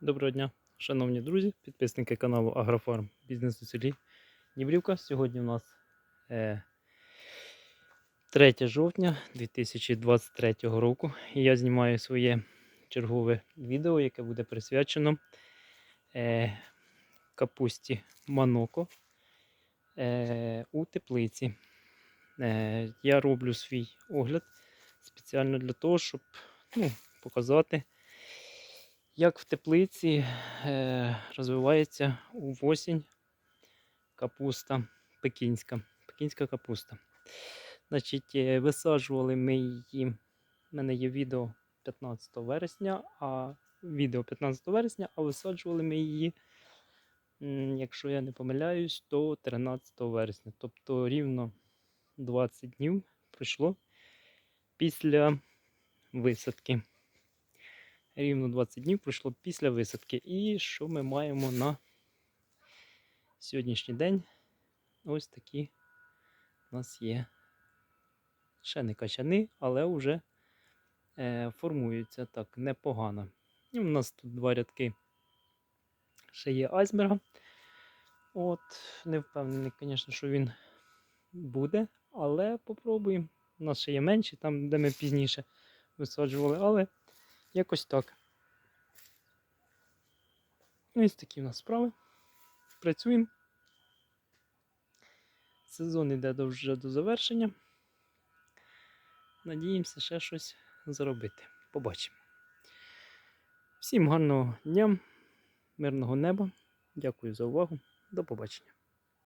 Доброго дня, шановні друзі, підписники каналу Агрофарм Бізнес у селі Дніпрівка. Сьогодні у нас е, 3 жовтня 2023 року. І я знімаю своє чергове відео, яке буде присвячено е, капусті Маноко е, у теплиці. Е, я роблю свій огляд спеціально для того, щоб ну, показати як в теплиці е, розвивається у осінь капуста пекінська. Пекінська капуста. Значить, е, висаджували ми її. У мене є відео 15 вересня, а відео 15 вересня, а висаджували ми її, якщо я не помиляюсь, то 13 вересня. Тобто рівно 20 днів пройшло після висадки рівно 20 днів пройшло після висадки. І що ми маємо на сьогоднішній день? Ось такі у нас є. Ще не качани, але вже е, формуються так непогано. І у нас тут два рядки ще є айсберга. От, не впевнений, звісно, що він буде, але попробуємо. У нас ще є менші, там, де ми пізніше висаджували, але якось так. Ось такі в нас справи. Працюємо. Сезон йде вже до завершення. Надіємося ще щось заробити. Побачимо. Всім гарного дня, мирного неба. Дякую за увагу. До побачення.